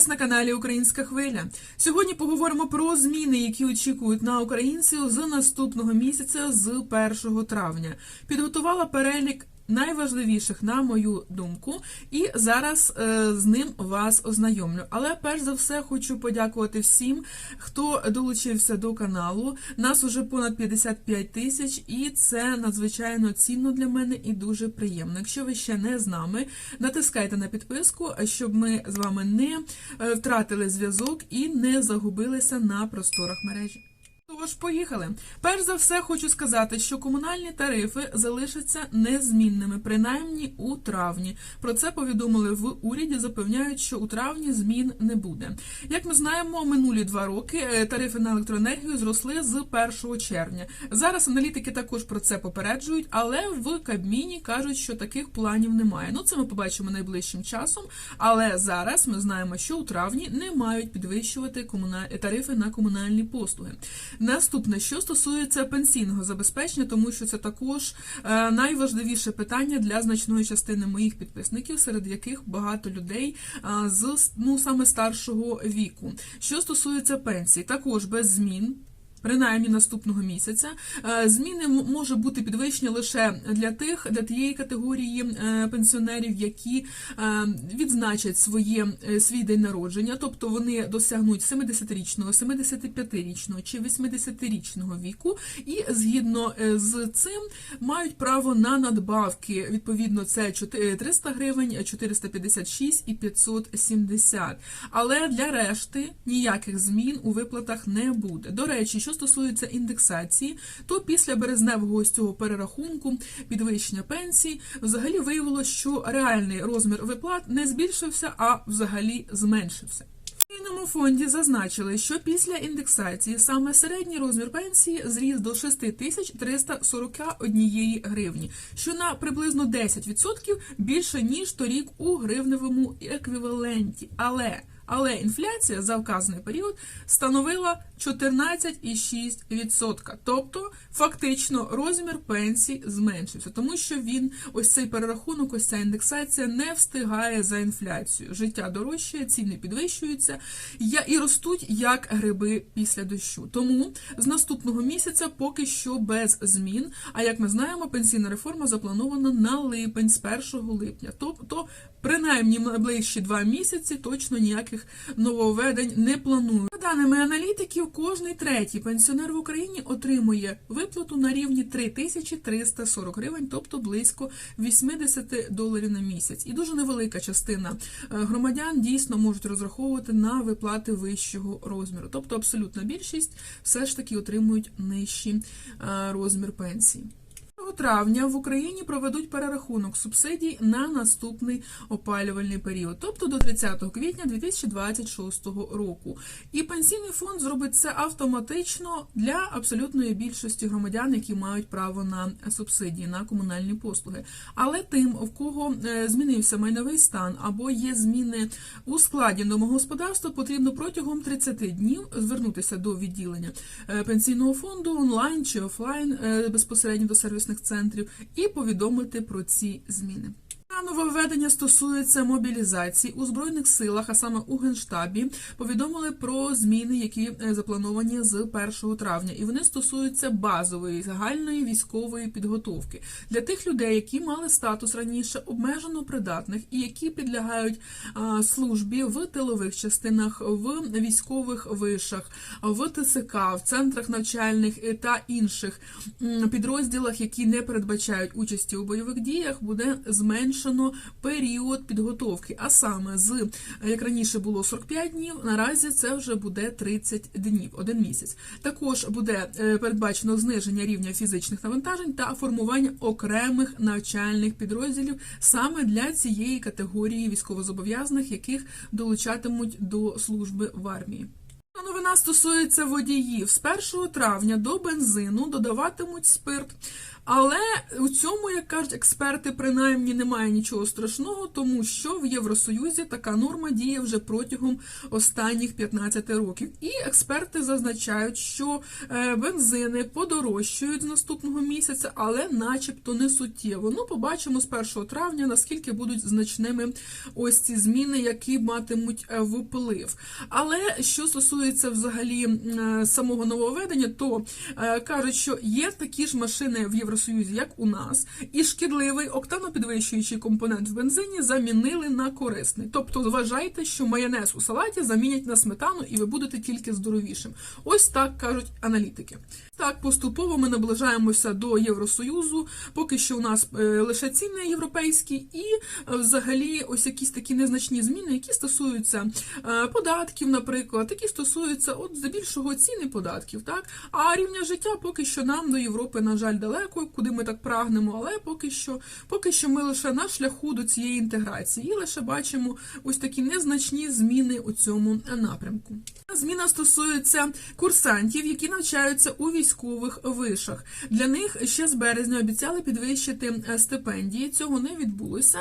вас на каналі Українська Хвиля. Сьогодні поговоримо про зміни, які очікують на українців з наступного місяця, з 1 травня. Підготувала перелік найважливіших, на мою думку, і зараз е, з ним вас ознайомлю. Але перш за все хочу подякувати всім, хто долучився до каналу. Нас уже понад 55 тисяч, і це надзвичайно цінно для мене і дуже приємно. Якщо ви ще не з нами, натискайте на підписку, щоб ми з вами не е, втратили зв'язок і не загубилися на просторах мережі. Тож, поїхали. Перш за все, хочу сказати, що комунальні тарифи залишаться незмінними, принаймні у травні. Про це повідомили в уряді. Запевняють, що у травні змін не буде. Як ми знаємо, минулі два роки е, тарифи на електроенергію зросли з 1 червня. Зараз аналітики також про це попереджують, але в Кабміні кажуть, що таких планів немає. Ну це ми побачимо найближчим часом. Але зараз ми знаємо, що у травні не мають підвищувати тарифи на комунальні послуги. Наступне, що стосується пенсійного забезпечення, тому що це також е, найважливіше питання для значної частини моїх підписників, серед яких багато людей е, з ну саме старшого віку. Що стосується пенсій, також без змін. Принаймні наступного місяця Е, зміни може бути підвищення лише для тих, для тієї категорії е, пенсіонерів, які е, відзначать своє свій день народження, тобто вони досягнуть 70-річного, 75-річного чи 80-річного віку, і згідно з цим мають право на надбавки. Відповідно, це 300 гривень, 456 і 570. Але для решти ніяких змін у виплатах не буде. До речі, що стосується індексації, то після березневого ось цього перерахунку підвищення пенсій взагалі виявилося, що реальний розмір виплат не збільшився, а взагалі зменшився. Пенсійному фонді зазначили, що після індексації саме середній розмір пенсії зріс до 6341 гривні, що на приблизно 10% більше ніж торік у гривневому еквіваленті. Але але інфляція за вказаний період становила 14,6%. Тобто, фактично, розмір пенсій зменшився, тому що він ось цей перерахунок, ось ця індексація не встигає за інфляцією. Життя дорожчає, ціни підвищуються і ростуть як гриби після дощу. Тому з наступного місяця поки що без змін. А як ми знаємо, пенсійна реформа запланована на липень з 1 липня. Тобто, принаймні найближчі два місяці точно ніяких нововведень не планують. За даними аналітиків, кожний третій пенсіонер в Україні отримує виплату на рівні 3340 гривень, тобто близько 80 доларів на місяць. І дуже невелика частина е, громадян дійсно можуть розраховувати на виплати вищого розміру. Тобто абсолютна більшість все ж таки отримують нижчий е, розмір пенсії. 1 травня в Україні проведуть перерахунок субсидій на наступний опалювальний період, тобто до 30 квітня 2026 року. І пенсійний фонд зробить це автоматично для абсолютної більшості громадян, які мають право на субсидії на комунальні послуги. Але тим, в кого е, змінився майновий стан або є зміни у складі домогосподарства, потрібно протягом 30 днів звернутися до відділення е, пенсійного фонду онлайн чи офлайн е, безпосередньо до сервісних центрів і повідомити про ці зміни. Нововведення стосується мобілізації у збройних силах, а саме у генштабі, повідомили про зміни, які е, заплановані з 1 травня, і вони стосуються базової загальної військової підготовки. Для тих людей, які мали статус раніше обмежено придатних і які підлягають службі в тилових частинах, в військових вишах, в ТСК, в центрах навчальних е, та інших підрозділах, які не передбачають участі у бойових діях, буде зменшено період підготовки. А саме з як раніше було 45 днів, наразі це вже буде 30 днів, один місяць. Також буде е, передбачено зниження рівня фізичних навантажень та формування окремих навчальних підрозділів саме для цієї категорії військовозобов'язаних, яких долучатимуть до служби в армії. Новина стосується водіїв. З 1 травня до бензину додаватимуть спирт. Але у цьому, як кажуть експерти, принаймні немає нічого страшного, тому що в Євросоюзі така норма діє вже протягом останніх 15 років. І експерти зазначають, що е, бензини подорожчають з наступного місяця, але начебто не суттєво. Ну, побачимо з 1 травня, наскільки будуть значними ось ці зміни, які матимуть е, вплив. Але що стосується взагалі е, самого нововведення, то кажуть, що є такі ж машини в Євросоюзі, як у нас, і шкідливий октанопідвищуючий компонент в бензині замінили на корисний. Тобто, вважайте, що майонез у салаті замінять на сметану, і ви будете тільки здоровішим. Ось так кажуть аналітики. Так, поступово ми наближаємося до Євросоюзу. Поки що у нас е, лише ціни європейські, і е, взагалі ось якісь такі незначні зміни, які стосуються е, податків, наприклад, які стосуються от здебільшого ціни податків, так а рівня життя поки що нам до Європи, на жаль, далеко, куди ми так прагнемо, але поки що, поки що ми лише на шляху до цієї інтеграції, і лише бачимо ось такі незначні зміни у цьому напрямку. Зміна стосується курсантів, які навчаються у військових вишах. Для них ще з березня обіцяли підвищити е, стипендії. Цього не відбулося.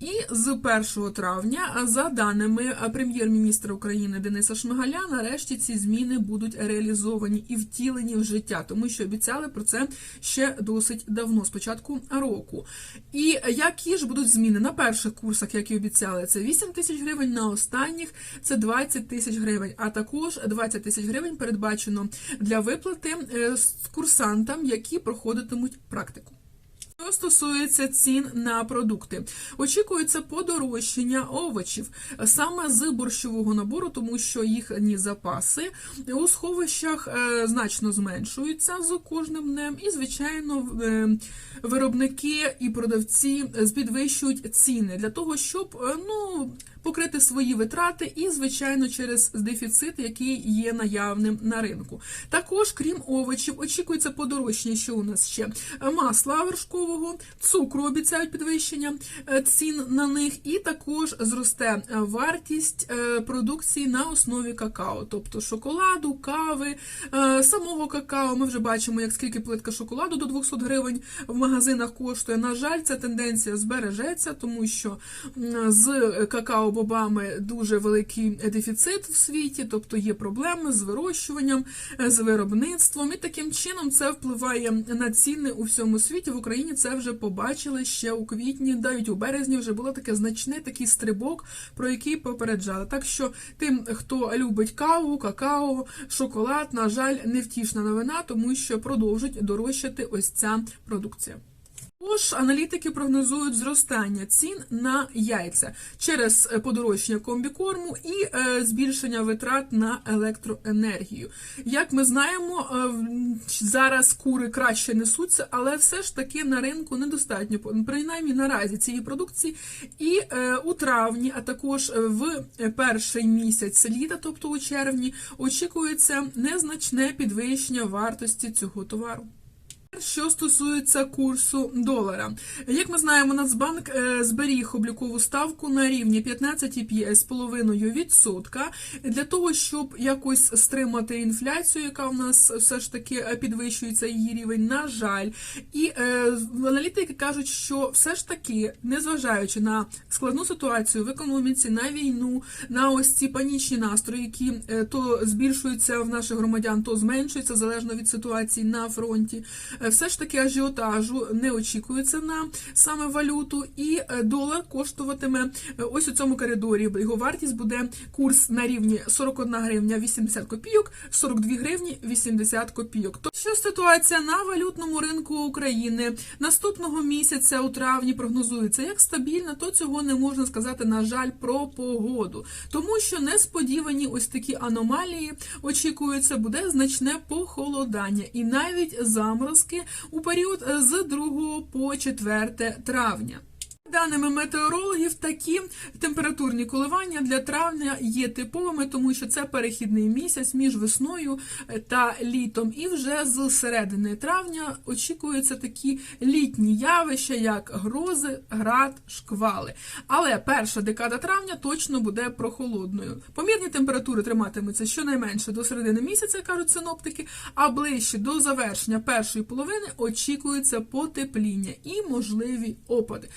І з 1 травня, е, за даними е, прем'єр-міністра України Дениса Шмигаля, нарешті ці зміни будуть реалізовані і втілені в життя, тому що обіцяли про це ще досить давно, з початку року. І які ж будуть зміни на перших курсах, як і обіцяли, це 8 тисяч гривень, на останніх це 20 тисяч гривень. А також 20 тисяч гривень передбачено для виплати курсантам, які проходитимуть практику. Що стосується цін на продукти, очікується подорожчання овочів саме з борщового набору, тому що їхні запаси у сховищах е, значно зменшуються з кожним днем, і звичайно, е, виробники і продавці підвищують ціни для того, щоб е, ну. Покрити свої витрати і, звичайно, через дефіцит, який є наявним на ринку. Також, крім овочів, очікується подорожчання, що у нас ще масла вершкового, цукру обіцяють підвищення е, цін на них, і також зросте е, вартість е, продукції на основі какао, тобто шоколаду, кави, самого какао. Ми вже бачимо, як скільки плитка шоколаду до 200 гривень в магазинах коштує. На жаль, ця тенденція збережеться, тому що з какао бобами дуже великий дефіцит в світі, тобто є проблеми з вирощуванням, з виробництвом, і таким чином це впливає на ціни у всьому світі. В Україні це вже побачили ще у квітні, навіть у березні вже було таке значне такий стрибок, про який попереджали. Так що тим, хто любить каву, какао, шоколад, на жаль, невтішна новина, тому що продовжить дорожчати ось ця продукція. Також аналітики прогнозують зростання цін на яйця через е, подорожчання комбікорму і е, збільшення витрат на електроенергію. Як ми знаємо, е, зараз кури краще несуться, але все ж таки на ринку недостатньо, принаймні наразі цієї продукції. І у травні, а також в перший місяць літа, тобто у червні, очікується незначне підвищення вартості цього товару. Що стосується курсу долара, як ми знаємо, Нацбанк е, зберіг облікову ставку на рівні 15,5% для того, щоб якось стримати інфляцію, яка у нас все ж таки підвищується її рівень. На жаль, і е, аналітики кажуть, що все ж таки, незважаючи на складну ситуацію в економіці, на війну, на ось ці панічні настрої, які е, то збільшуються в наших громадян, то зменшуються залежно від ситуації на фронті все ж таки ажіотажу не очікується на саме валюту, і е, долар коштуватиме е, ось у цьому коридорі. Його вартість буде курс на рівні 41 гривня 80 копійок, 42 гривні 80 копійок. То що ситуація на валютному ринку України наступного місяця у травні прогнозується як стабільна, то цього не можна сказати, на жаль, про погоду, тому що несподівані ось такі аномалії очікуються, буде значне похолодання і навіть заморозки у період з 2 по 4 травня. Даними метеорологів, такі температурні коливання для травня є типовими, тому що це перехідний місяць між весною е, та літом. І вже з середини травня очікуються такі літні явища, як грози, град, шквали. Але перша декада травня точно буде прохолодною. Помірні температури триматимуться щонайменше до середини місяця, кажуть синоптики, а ближче до завершення першої половини очікується потепління і можливі опади.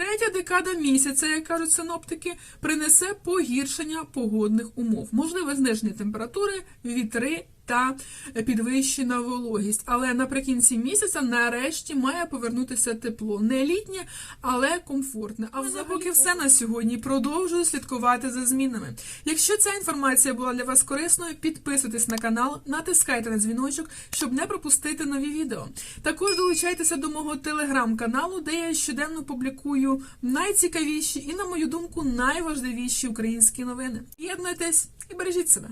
Третя декада місяця, як кажуть синоптики, принесе погіршення погодних умов, можливе зниження температури, вітри. Та підвищена вологість, але наприкінці місяця нарешті має повернутися тепло. Не літнє, але комфортне. А взагалі поки все на сьогодні. Продовжую слідкувати за змінами. Якщо ця інформація була для вас корисною, підписуйтесь на канал, натискайте на дзвіночок, щоб не пропустити нові відео. Також долучайтеся до мого телеграм-каналу, де я щоденно публікую найцікавіші і, на мою думку, найважливіші українські новини. Єднуйтесь і бережіть себе.